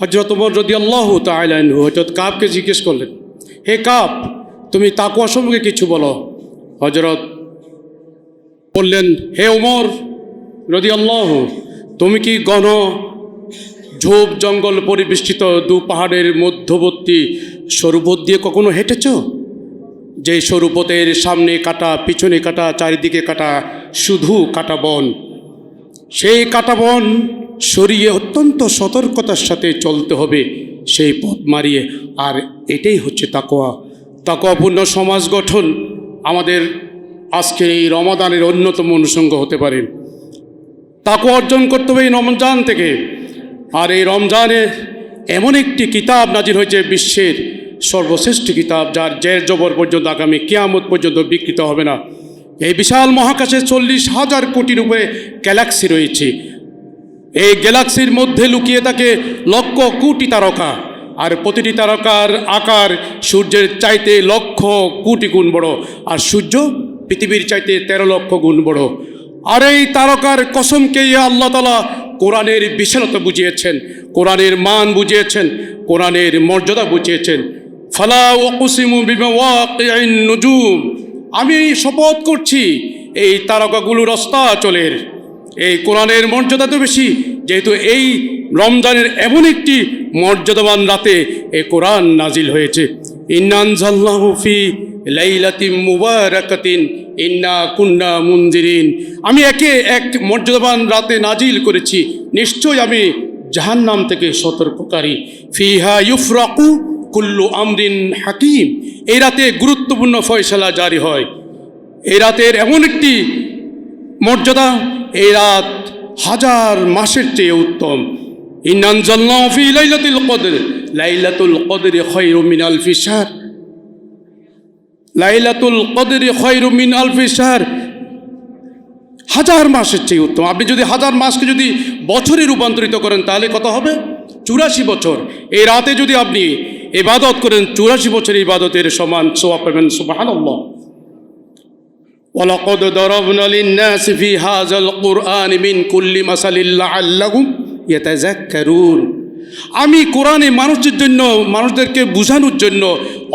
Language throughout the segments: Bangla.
হজরত ওমর রদি আল্লাহ তাইলান হজরত কাবকে জিজ্ঞেস করলেন, হে কাব, তুমি তাকুয়া সম্পর্কে কিছু বলো? হজরত বললেন, হে ওমর রদি আল্লাহ তুমি কি গণ ঝোপ জঙ্গল পরিবেষ্টিত দু পাহাড়ের মধ্যবর্তী সরুপথ দিয়ে কখনো হেঁটেছ? যে সরুপথের সামনে কাটা, পিছনে কাটা, চারিদিকে কাটা, শুধু কাটা বন। সেই কাটা বন সরিয়ে অত্যন্ত সতর্কতার সাথে চলতে হবে। সেই পথ মারিয়ে, আর এটাই হচ্ছে তাকোয়া তাকোয়াপূর্ণ সমাজ গঠন আমাদের আজকের এই রমাদানের অন্যতম অনুষঙ্গ হতে পারে। তাকে অর্জন করতে হবে এই রমজান থেকে। আর এই রমজানে এমন একটি কিতাব নাজির হয়েছে বিশ্বের সর্বশ্রেষ্ঠ কিতাব, যার জের জবর পর্যন্ত আগামী কিয়ামত পর্যন্ত বিকৃত হবে না। এই বিশাল মহাকাশে চল্লিশ হাজার কোটির উপরে গ্যালাক্সি রয়েছে। এই গ্যালাক্সির মধ্যে লুকিয়ে থাকে লক্ষ কোটি তারকা। আর প্রতিটি তারকার আকার সূর্যের চাইতে লক্ষ কোটি গুণ বড়, আর সূর্য পৃথিবীর চাইতে তেরো লক্ষ গুণ বড়। আর এই তারকার কসমকে আল্লাহ তালা কোরআনের বিশালতা বুঝিয়েছেন, কোরআনের মান বুঝিয়েছেন, কোরআনের মর্যাদা বুঝিয়েছেন। ফালা ওকুসিমু নুজুম। আমি শপথ করছি, এই তারকাগুলোর অস্তাচলের এই কোরআনের মর্যাদা তো বেশি। যেহেতু এই রমজানের এমন একটি মর্যাদাবান রাতে এই কোরআন নাজিল হয়েছে। ইন্নান ফি লাইলাতিম মুবারাকাতিন, ইন্না কুন্না মুনজিরিন। আমি একে এক মর্যাদাবান রাতে নাজিল করেছি। নিশ্চয় আমি জাহান্নাম থেকে সতর্ককারী। ফিহা ইউফরাকু কুল্লু আমরিন হাকিম। এই রাতে গুরুত্বপূর্ণ ফয়সালা জারি হয়। এই রাতের এমন একটি মর্যাদা এই রাত হাজার মাসের চেয়ে উত্তম। লাইলাতুল লাইলাতুল হাজার মাসের চেয়ে উত্তম। আপনি যদি হাজার মাসকে যদি বছরে রূপান্তরিত করেন, তাহলে কত হবে? চুরাশি বছর। এই রাতে যদি আপনি ইবাদত করেন, চুরাশি বছর ইবাদতের সমান সোয়া পাবেন, সুবহানাল্লাহ। ولقد ضربنا للناس في هذا القرآن من كل مثل لعلهم يتذكرون আমি কোরআনে মানুষদের জন্য মানুষদেরকে বোঝানোর জন্য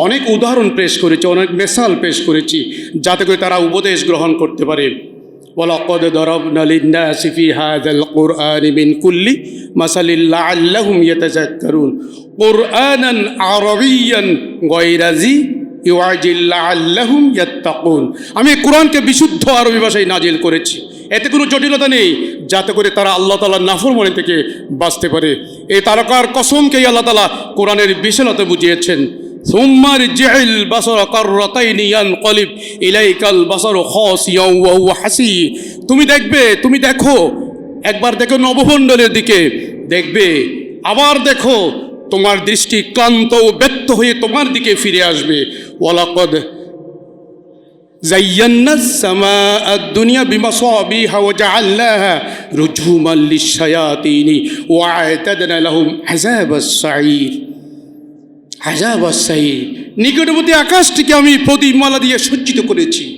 অনেক উদাহরণ পেশ করেছি অনেক মেসাল পেশ করেছি যাতে করে তারা উপদেশ গ্রহণ করতে পারে ولقد ضربنا للناس في هذا القرآن من كل مثل لعلهم يتذكرون قرآنا عربيا غير ذي আমি কোরআনকে বিশুদ্ধ আরবি ভাষায় নাজিল করেছি। এতে কোনো জটিলতা নেই, যাতে করে তারা আল্লাহ তালার নাফরমণি থেকে বাঁচতে পারে। এই তারকার কসমকেই আল্লাহ তালা কোরআনের বিশালতা বুঝিয়েছেন। ইলাইকাল বাসর হাসি। তুমি দেখবে, তুমি দেখো, একবার দেখো নবমণ্ডলের দিকে। দেখবে, আবার দেখো তোমার দৃষ্টি ক্লান্ত ও ব্যক্ত হয়ে তোমার দিকে ফিরে আসবে। ওয়ালাকদ দুনিয়া বিমা সবি ও নিকটবর্তী আকাশটিকে আমি প্রদীপমালা দিয়ে সজ্জিত করেছি।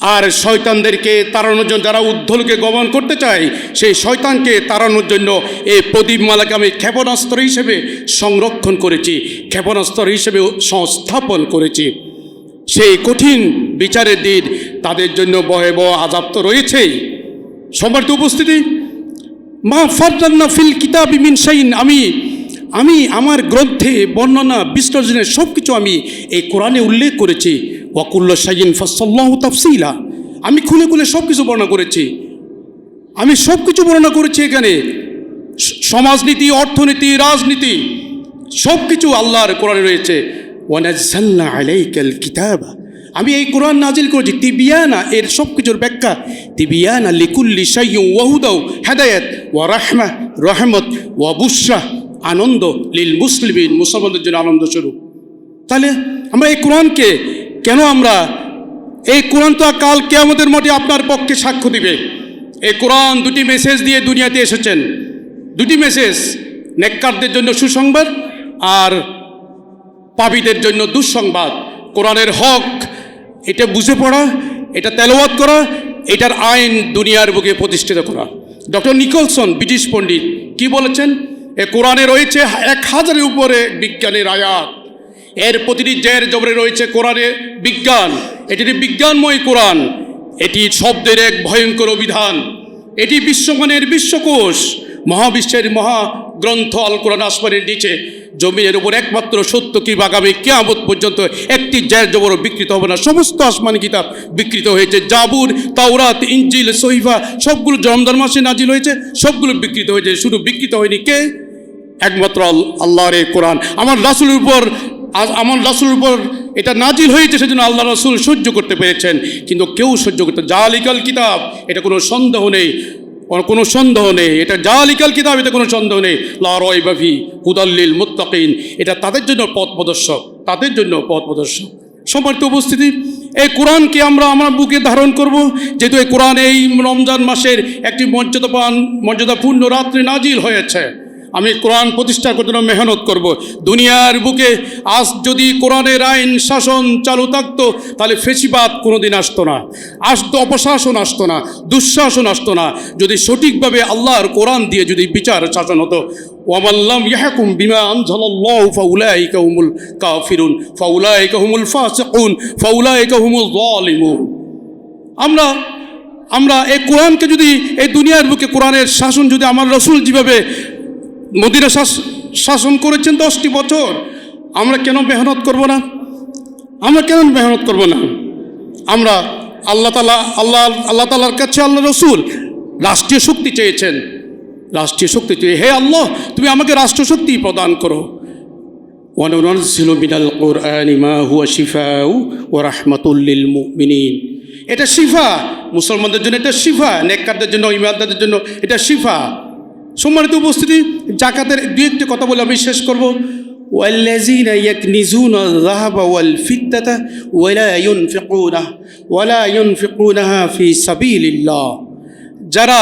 আর শয়তানদেরকে তাড়ানোর জন্য, যারা উদ্ধলকে গমন করতে চায়, সেই শয়তানকে তাড়ানোর জন্য এই প্রদীপমালাকে আমি ক্ষেপণাস্ত্র হিসেবে সংরক্ষণ করেছি, ক্ষেপণাস্ত্র হিসেবে সংস্থাপন করেছি। সেই কঠিন বিচারের দিন তাদের জন্য ভয়াবহ আজাব তো রয়েছেই। সম্মানিত উপস্থিতি, মা ফারদান্না ফিল কিতাব মিন শাইন আমি আমি আমার গ্রন্থে বর্ণনা বিশ্লেষণের সব কিছু আমি এই কোরআনে উল্লেখ করেছি। ওয়াকুল্ল শাইন ফসল্লাহ তাফসিলা। আমি খুলে খুলে সব কিছু বর্ণনা করেছি। আমি সব কিছু বর্ণনা করেছি এখানে। সমাজনীতি, অর্থনীতি, রাজনীতি সব কিছু আল্লাহর কোরআনে রয়েছে। কিতাবা। আমি এই কোরআন নাজিল করেছি। তিবিয়ানা, এর সব কিছুর ব্যাখ্যা। তিবিয়ানা লিকুল্লি শাইয়ুম ওয়াহুদাও হেদায়েত ওয়া রাহমা, রহমত ওয়া বুশরা, আনন্দ লিল মুসলিমিন, মুসলমানদের জন্য আনন্দ স্বরূপ। তাহলে আমরা এই কোরআনকে কেন আমরা এই কোরআন তো কাল কেয়ামতের মাঠে আপনার পক্ষে সাক্ষ্য দিবে? এই কোরআন দুটি মেসেজ দিয়ে দুনিয়াতে এসেছেন। দুটি মেসেজ নেককারদের জন্য সুসংবাদ আর পাপীদের জন্য দুঃসংবাদ। কোরআনের হক, এটা বুঝে পড়া, এটা তেলাওয়াত করা, এটার আইন দুনিয়ার বুকে প্রতিষ্ঠিত করা। ডক্টর নিকলসন, ব্রিটিশ পণ্ডিত, কি বলেছেন? এ কোরআনে রয়েছে এক হাজারের উপরে বিজ্ঞানের আয়াত। এর প্রতিটি জের জবরে রয়েছে কোরআনে বিজ্ঞান। এটি বিজ্ঞানময় কোরআন। এটি শব্দের এক ভয়ঙ্কর অভিধান। এটি বিশ্বমানের বিশ্বকোষ। মহাবিশ্বের মহাগ্রন্থ আল কোরআন আসমানের নিচে জমিনের উপর একমাত্র সত্য কি আগামী কেয়ামত পর্যন্ত একটি জের জবর বিকৃত হবে না। সমস্ত আসমানি কিতাব বিকৃত হয়েছে। জাবুর, তাওরাত ইঞ্জিল সহিফা সবগুলো রমজান মাসে নাজিল হয়েছে। সবগুলো বিকৃত হয়েছে। শুধু বিকৃত হয়নি কে? একমাত্র আল- আল্লাহর কোরআন। আমার রাসুলের উপর আজ আমার রাসুলের উপর এটা নাজিল হয়েছে, সেজন্য আল্লাহ রাসুল সহ্য করতে পেরেছেন। কিন্তু কেউ সহ্য করতে জালিকাল কিতাব, এটা কোনো সন্দেহ নেই। কোনো সন্দেহ নেই। এটা জালিকাল কিতাব এটা কোনো সন্দেহ নেই। লারয় বাফি হুদাল্লিল মুত্তাকিন। এটা তাদের জন্য পথ প্রদর্শক। তাদের জন্য পথ প্রদর্শক। সম্মানিত উপস্থিতি, এই কোরআনকে আমরা আমার বুকে ধারণ করব। যেহেতু এই কোরআন এই রমজান মাসের একটি মর্যাদাপান মর্যাদাপূর্ণ রাত্রে নাজিল হয়েছে। আমি কোরআন প্রতিষ্ঠা করতে জন্য মেহনত করব? দুনিয়ার বুকে আজ যদি কোরআনের আইন শাসন চালু থাকতো, তাহলে ফেসিবাদ কোনোদিন আসতো না। আসতো অপশাসন আসতো না, দুঃশাসন আসতো না। যদি সঠিকভাবে আল্লাহর কোরআন দিয়ে যদি বিচার শাসন হতো, ওয়ামাল্লাম ইয়াহকুম বিমা আনজালাল্লাহু ফাউলাইকা হুমুল কাফিরুন, ফাউলাইকা হুমুল ফাসিকুন, ফাউলাইকা হুমুল যালিমুন। আমরা আমরা এই কোরআনকে যদি, এই দুনিয়ার বুকে কোরআনের শাসন যদি আমার রসুল যেভাবে মদিনা শাসন করেছেন দশটি বছর। আমরা কেন মেহনত করব না? আমরা কেন মেহনত করব না? আমরা আল্লাহ তালা, আল্লাহ আল্লাহ তালার কাছে আল্লাহ রসুল রাষ্ট্রীয় শক্তি চেয়েছেন। রাষ্ট্রীয় শক্তি চেয়ে, হে আল্লাহ, তুমি আমাকে রাষ্ট্র শক্তি প্রদান করো। হুয়া এটা শিফা। মুসলমানদের জন্য এটা শিফা নেকরদের জন্য, ইমানদারদের জন্য এটা শিফা। সম্মানিত উপস্থিতি জাকাতের দু একটি কথা বলে আমি শেষ করব والذين يكنزون الذهب والفضة ولا ينفقونه ولا ينفقونها في سبيل الله যারা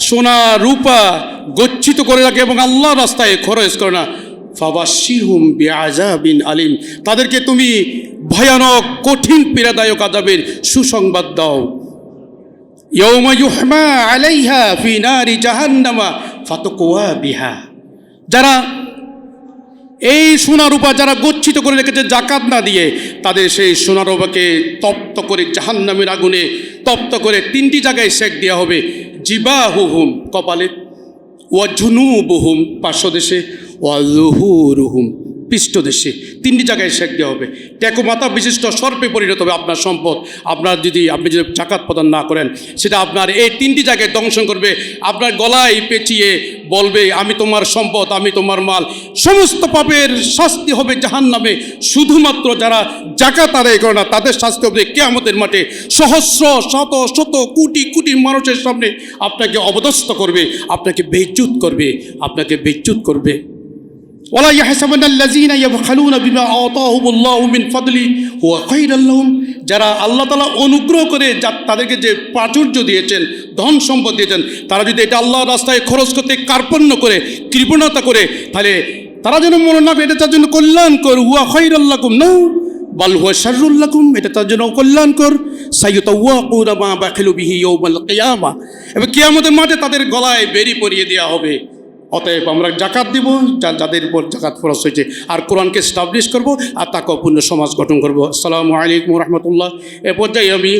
সোনা রূপা গচ্ছিত করে রাখে এবং আল্লাহ রাস্তায় খরচ করে না ফাবাশিরহুম বিআযাবিন আলিম তাদেরকে তুমি ভয়ানক কঠিন পীড়াদায়ক আযাবের সুসংবাদ দাও ইউহমা আলাইহা ফি নারি জাহান্নামা ফাতকুয়া বিহা যারা এই সোনারূপা যারা গচ্ছিত করে রেখেছে জাকাত না দিয়ে, তাদের সেই সোনারূপাকে তপ্ত করে জাহান্নামের আগুনে তপ্ত করে তিনটি জায়গায় সেক দেওয়া হবে। জিবা হুহুম কপালে ওয়া ঝুনু বহুম পার্শ্বদেশে লুহুরুহুম পৃষ্ঠদেশে তিনটি জায়গায় শেখ দেওয়া হবে। মাথা বিশিষ্ট সর্পে পরিণত হবে আপনার সম্পদ। আপনার যদি, আপনি যদি জাকাত প্রদান না করেন, সেটা আপনার এই তিনটি জায়গায় দংশন করবে। আপনার গলায় পেঁচিয়ে বলবে, আমি তোমার সম্পদ, আমি তোমার মাল। সমস্ত পাপের শাস্তি হবে জাহান নামে শুধুমাত্র যারা জাকাত আদায় করে না, তাদের শাস্তি হবে কেয়ামতের মাঠে। সহস্র, শত শত, কোটি কোটি মানুষের সামনে আপনাকে অবদস্ত করবে, আপনাকে বেজ্জুত করবে, আপনাকে বেজ্জুত করবে। ولا يحسبن الذين يبخلون بما آتاهم الله من فضله هو خيرا لهم যারা আল্লাহ তালা অনুগ্রহ করে যা তাদেরকে যে প্রাচুর্য দিয়েছেন ধন সম্পদ দিয়েছেন তারা যদি এটা আল্লাহর রাস্তায় খরচ করতে কার্পণ্য করে কৃপণতা করে তাহলে তারা যেন মনে না এটা তার জন্য কল্যাণকর হুয়া খৈর আল্লাকুম না বাল হুয়া শারুল্লাকুম এটা তার জন্য কল্যাণকর সাইয়ুতাওয়াকুনা মা বাখিলু বিহি ইয়াউমাল কিয়ামা এবং কিয়ামতের মাঠে তাদের গলায় বেরি পরিয়ে দেওয়া হবে অতএব আমরা জাকাত দিব যাদের উপর জাকাত খরচ হয়েছে। আর কোরআনকে স্টাবলিশ করব আর তাকে অপূর্ণ সমাজ গঠন করব। আসসালামু আলাইকুম রহমতুল্লাহ। এ পর্যায়ে আমি